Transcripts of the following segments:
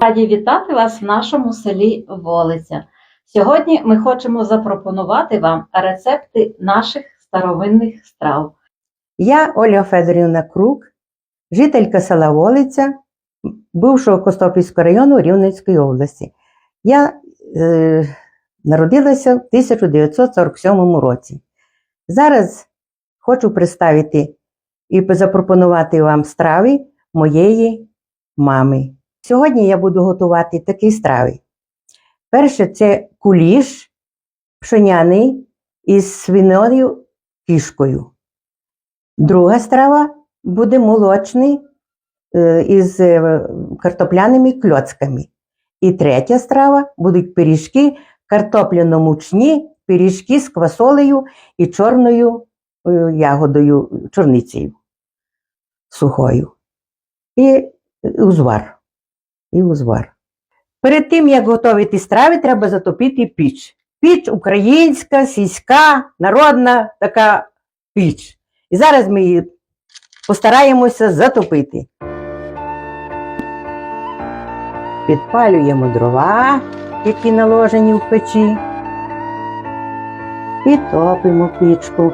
Раді вітати вас в нашому селі Волиця. Сьогодні ми хочемо запропонувати вам рецепти наших старовинних страв. Я Оля Федорівна Крук, жителька села Волиця, бувшого Костопільського району Рівненської області. Я е, народилася в 1947 році. Зараз хочу представити і запропонувати вам страви моєї мами. Сьогодні я буду готувати такі страви. Перше це куліш пшеняний із свиною кішкою. Друга страва буде молочний е, із е, картопляними кльоцками. І третя страва будуть пиріжки картопляно-мучні, пиріжки з квасолею і чорною е, ягодою, чорницею сухою. І узвар. І узвар. Перед тим, як готувати страви, треба затопити піч. Піч українська, сільська, народна така піч. І зараз ми її постараємося затопити. Підпалюємо дрова, які наложені в печі. І топимо пічку.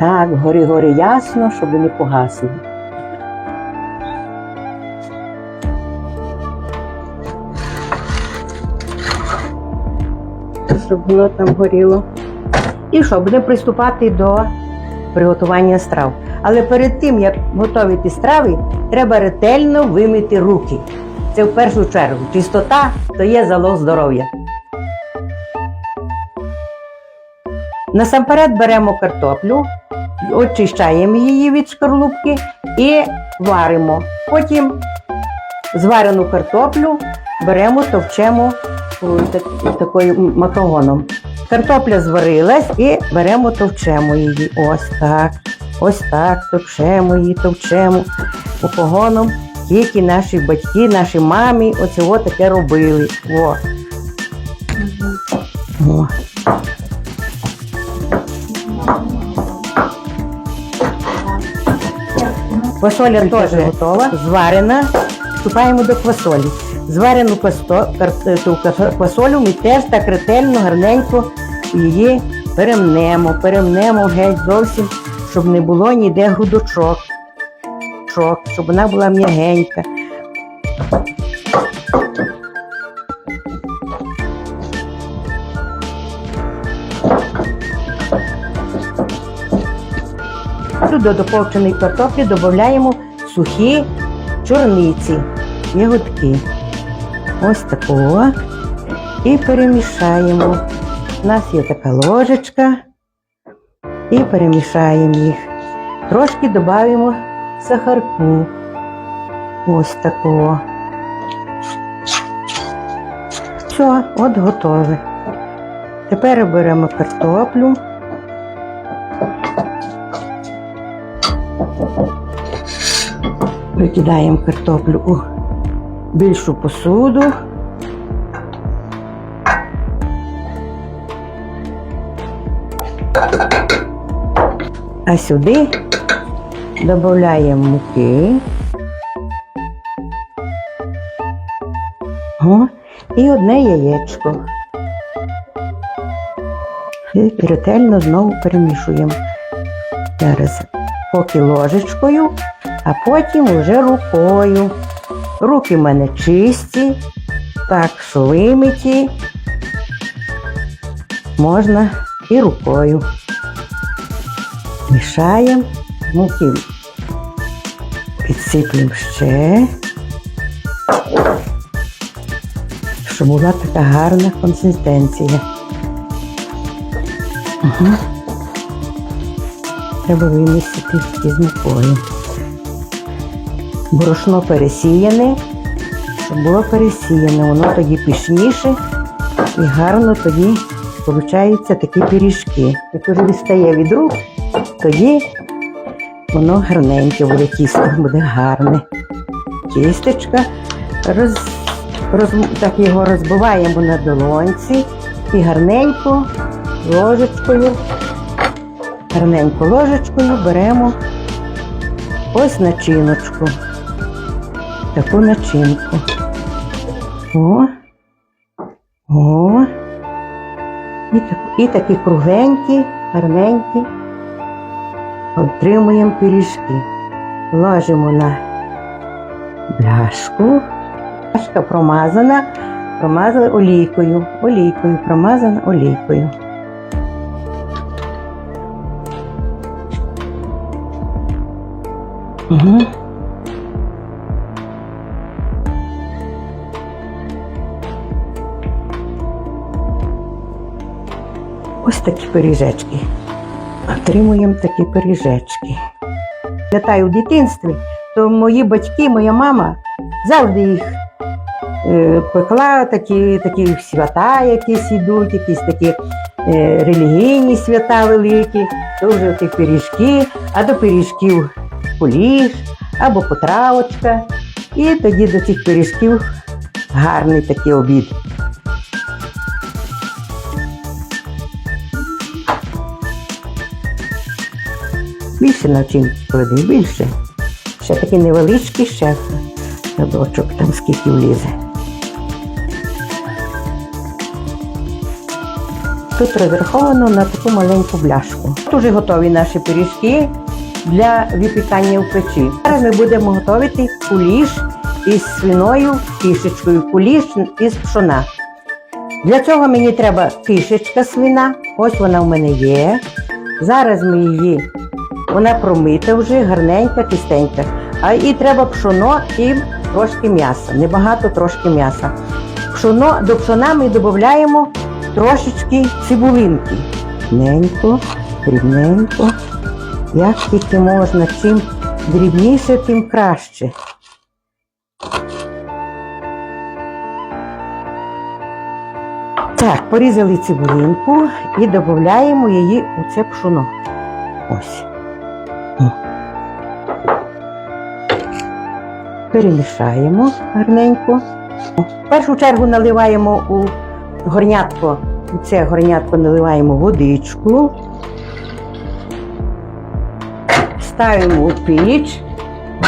Так, горі-горі ясно, щоб не погасли. Щоб воно там горіло. І щоб не приступати до приготування страв. Але перед тим, як готувати страви, треба ретельно вимити руки. Це в першу чергу. Чистота то є залог здоров'я. Насамперед беремо картоплю, очищаємо її від шкарлупки і варимо. Потім зварену картоплю беремо, товчемо такою макогоном. Картопля зварилась і беремо, товчемо її. Ось так. Ось так, товчемо її, товчемо погоном. Тільки наші батьки, наші мамі оце от таке робили. О. О. Квасоля теж готова, зварена. Вступаємо до квасолі. Зварену кас- ми теж так ретельно, гарненько її перемнемо, перемнемо геть зовсім, щоб не було ніде грудочок, щоб вона була м'ягенька. До доповченої картоплі додаємо сухі чорниці, ягодки. Ось такого. І перемішаємо. У нас є така ложечка. І перемішаємо їх. Трошки додаємо сахарку. Ось такого. Все, от готове. Тепер беремо картоплю. Викидаємо картоплю у більшу посуду. А сюди додаємо муки. О, і одне яєчко. І ретельно знову перемішуємо. Зараз поки ложечкою, а потім уже рукою. Руки в мене чисті, так що вимиті. Можна і рукою. Мішаємо, муки підсиплемо ще, щоб була така гарна консистенція. Угу. Треба вимісити із мукою. Борошно пересіяне, щоб було пересіяне, воно тоді пішніше і гарно тоді получаються такі пиріжки. Як вже відстає від рук, тоді воно гарненьке буде тісто, буде гарне. Тістечка роз, роз, так його розбиваємо на долонці і гарненько ложечкою, гарненько ложечкою беремо ось начиночку. Таку начинку. О. О. І, так, і такі кругленькі, гарненькі. Отримуємо пиріжки. Ложимо на бляшку. Бляшка промазана, промазали олійкою. Олійкою, промазана олійкою. Угу. Ось такі пиріжечки. Отримуємо такі пиріжечки. Пам'ятаю, в дитинстві, то мої батьки, моя мама завжди їх е, пекла, такі, такі свята якісь ідуть, якісь такі е, релігійні свята великі, то вже ті пиріжки, а до пиріжків куліш або потравочка. І тоді до цих пиріжків гарний такий обід. Більше начинки клади, більше. Ще такий невеличкий ще рядочок, там скільки влізе. Тут розраховано на таку маленьку бляшку. Тут вже готові наші пиріжки для випікання в печі. Зараз ми будемо готувати куліш із свиною кішечкою, куліш із пшона. Для цього мені треба кишечка свина, ось вона в мене є. Зараз ми її, вона промита вже, гарненька, чистенька. А і треба пшоно і трошки м'яса. Небагато трошки м'яса. Пшоно, до пшона ми додаємо трошечки цибулинки. Дрібненько, дрібненько. Як тільки можна, чим дрібніше, тим краще. Так, порізали цибулинку і додаємо її у це пшоно. Ось. Перемішаємо гарненько. В першу чергу наливаємо у горнятко, у це горнятко наливаємо водичку. Ставимо у піч,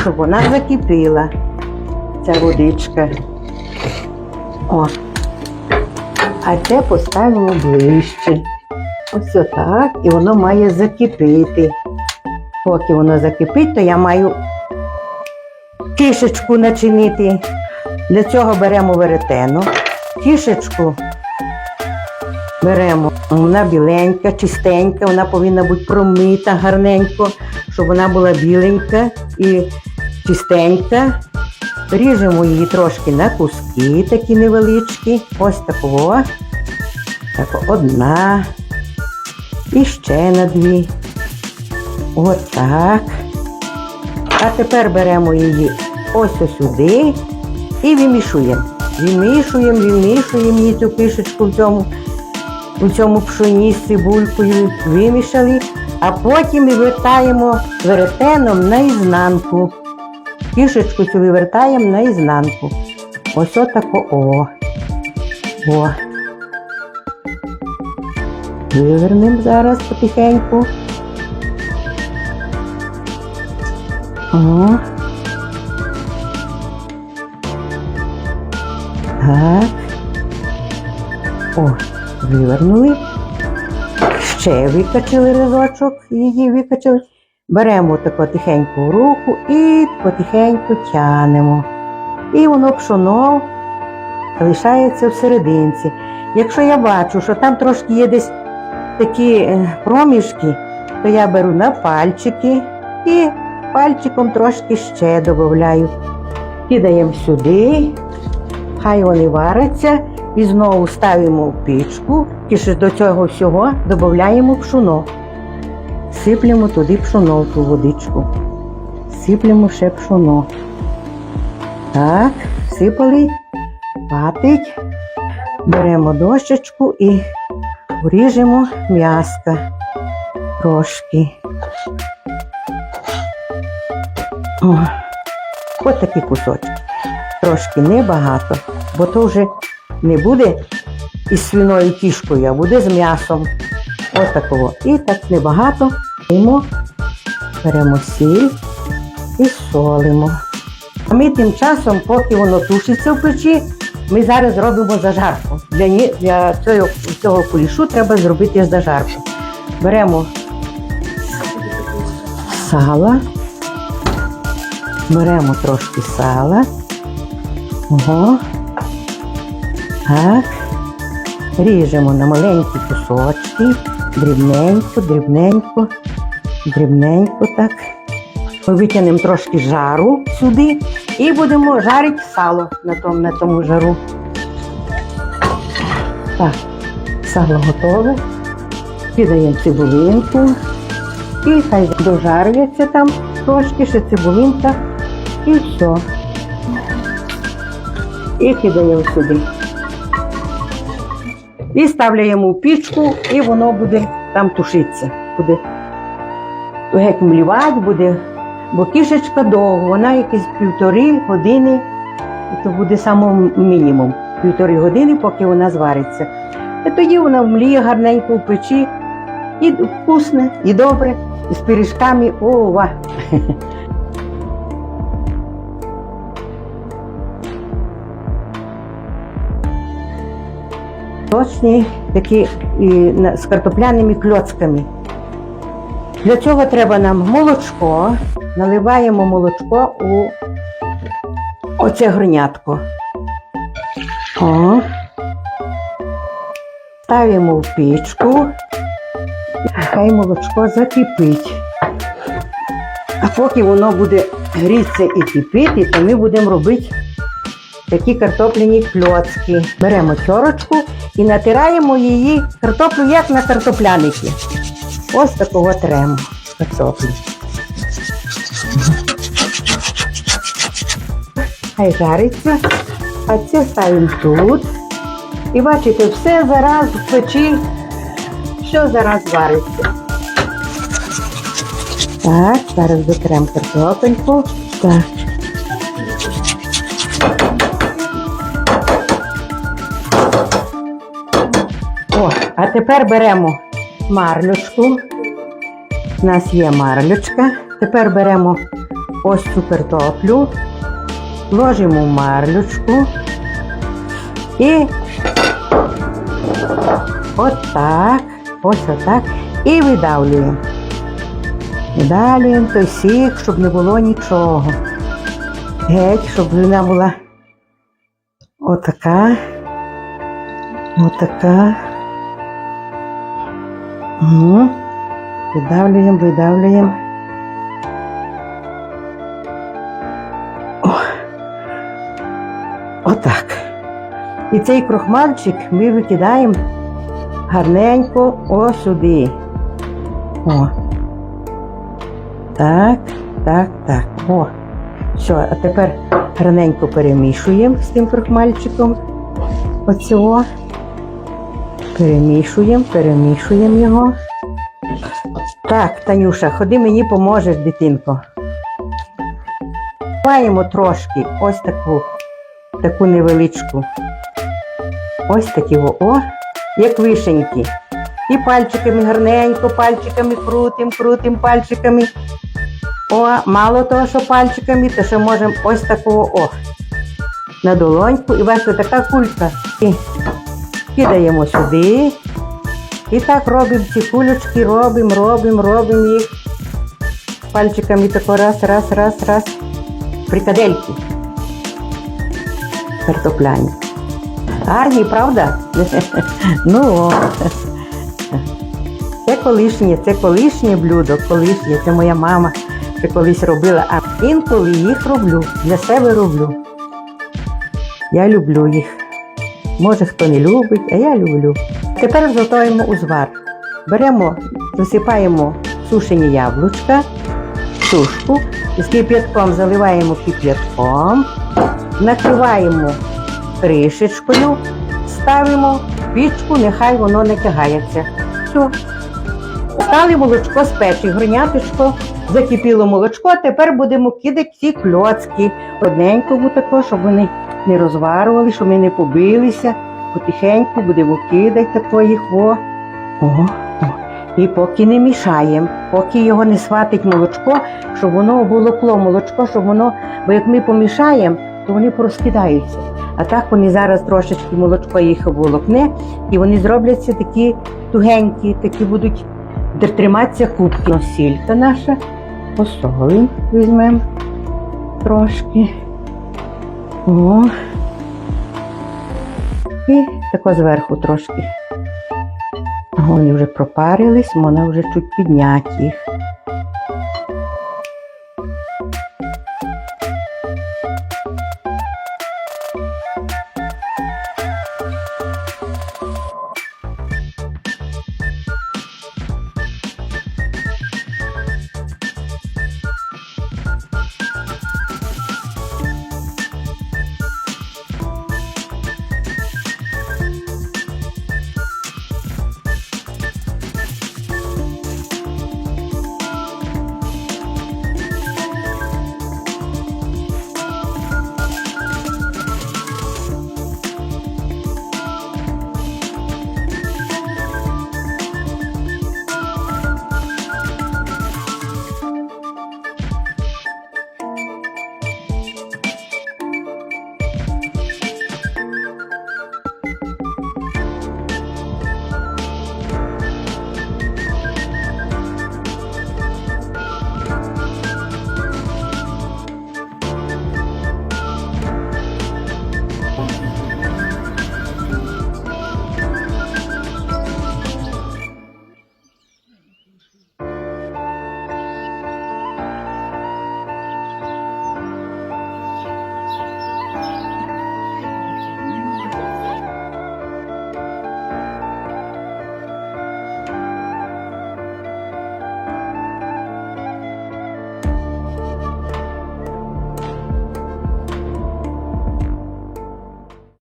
щоб вона закипіла, ця водичка. О. А це поставимо ближче. Ось отак, і воно має закипіти. Поки воно закипить, то я маю кишечку начинити. Для цього беремо веретено, кішечку беремо, вона біленька, чистенька, вона повинна бути промита гарненько, щоб вона була біленька і чистенька. Ріжемо її трошки на куски, такі невеличкі. Ось такого. Так, одна. І ще на дві. Отак. А тепер беремо її ось ось сюди і вимішуємо. Вимішуємо, вимішуємо цю кишечку в цьому, у цьому пшоні з цибулькою. Вимішали, а потім вивертаємо веретеном наізнанку. Кішечку цю вивертаємо наізнанку. Ось отако о. О. Вивернемо зараз потихеньку. О. Так. О, вивернули. Ще викачали разочок, її викачали. Беремо тако тихенько в руку і потихеньку тянемо. І воно пшоно залишається всерединці. Якщо я бачу, що там трошки є десь такі е, проміжки, то я беру на пальчики і пальчиком трошки ще додаю. Кидаємо сюди, хай вони варяться, і знову ставимо в пічку, і ще до цього всього додаємо пшоно. Сиплемо туди пшоно в ту водичку. Сиплемо ще пшоно. Так, сипали, патить. Беремо дощечку і вріжемо м'яска трошки. О, ось такі кусочки. Трошки небагато, бо то вже не буде із свиною кішкою, а буде з м'ясом. Ось такого. І так небагато беремо, беремо сіль і солимо. А ми тим часом, поки воно тушиться в печі, ми зараз робимо зажарку. Для, для цього, цього кулішу треба зробити зажарку. Беремо сала, беремо трошки сала. Ого. Так. Ріжемо на маленькі кусочки, дрібненько, дрібненько, дрібненько так. Витягнемо трошки жару сюди і будемо жарити сало на тому, на тому жару. Так, сало готове. Кидаємо цибулинку. І хай дожарюється там трошки, ще цибулинка. І все. І кидаємо сюди. І ставляємо в пічку, і воно буде там тушитися. Буде геть млівати буде, бо кішечка довго, вона якісь півтори години, то буде саме мінімум. Півтори години, поки вона звариться. І тоді вона вмліє гарненько в печі, і вкусне, і добре, і з пиріжками. Ова! Точні такі і, з картопляними кльоцками. Для цього треба нам молочко. Наливаємо молочко у оце горнятко. О. Ставимо в пічку. Хай молочко закипить. А поки воно буде грітися і кипіти, то ми будемо робити такі картопляні кльоцки. Беремо чорочку і натираємо її картоплю, як на картопляники. Ось такого тремо картоплі. Хай жариться, а це ставимо тут. І бачите, все зараз в печі, все зараз вариться. Так, зараз дотремо картопельку. Так. А тепер беремо марлючку. У нас є марлючка. Тепер беремо ось цю картоплю, ложимо марлючку і отак, ось отак. І видавлюємо. Видавлюємо той сік, щоб не було нічого. Геть, щоб вона була отака. Отака. Угу. Видавлюємо, видавлюємо. Отак. І цей крохмальчик ми викидаємо гарненько ось сюди. О. Так, так, так. О. Все, а тепер гарненько перемішуємо з тим крохмальчиком. Оцього. Перемішуємо, перемішуємо його. Так, Танюша, ходи мені поможеш, дитинко. Маємо трошки ось таку, таку невеличку. Ось такі о, о, як вишеньки. І пальчиками гарненько, пальчиками крутим, крутим пальчиками. О, мало того, що пальчиками, то ще можемо ось такого о. На долоньку. І бачите, така кулька. І кидаємо сюди. І так робимо ці кулечки, робимо, робимо, робимо їх. Пальчиками тако раз, раз, раз, раз. Прикадельки. Картопляні. Гарні, правда? ну, це колишнє, це колишнє блюдо, колишнє, це моя мама ще колись робила, а інколи їх роблю, для себе роблю. Я люблю їх. Може, хто не любить, а я люблю. Тепер готуємо узвар. Беремо, засипаємо сушені яблучка, сушку, з кип'ятком заливаємо кип'ятком, накриваємо кришечкою, ставимо в пічку, нехай воно не тягається. Все. Стали молочко з печі, гроняточко, закипіло молочко, тепер будемо кидати ці кльоцки. Одненько бо тако, щоб вони не розварували, щоб ми не побилися. Потихеньку будемо кидати тако їх. О. О. І поки не мішаємо, поки його не сватить молочко, щоб воно обволокло молочко, щоб воно, бо як ми помішаємо, то вони порозкидаються. А так вони зараз трошечки молочко їх обволокне, і вони зробляться такі тугенькі, такі будуть де триматися кубки. Сілька наша, посолимо, візьмемо трошки. О. І тако зверху трошки. Вони вже пропарились, вони вже чуть підняти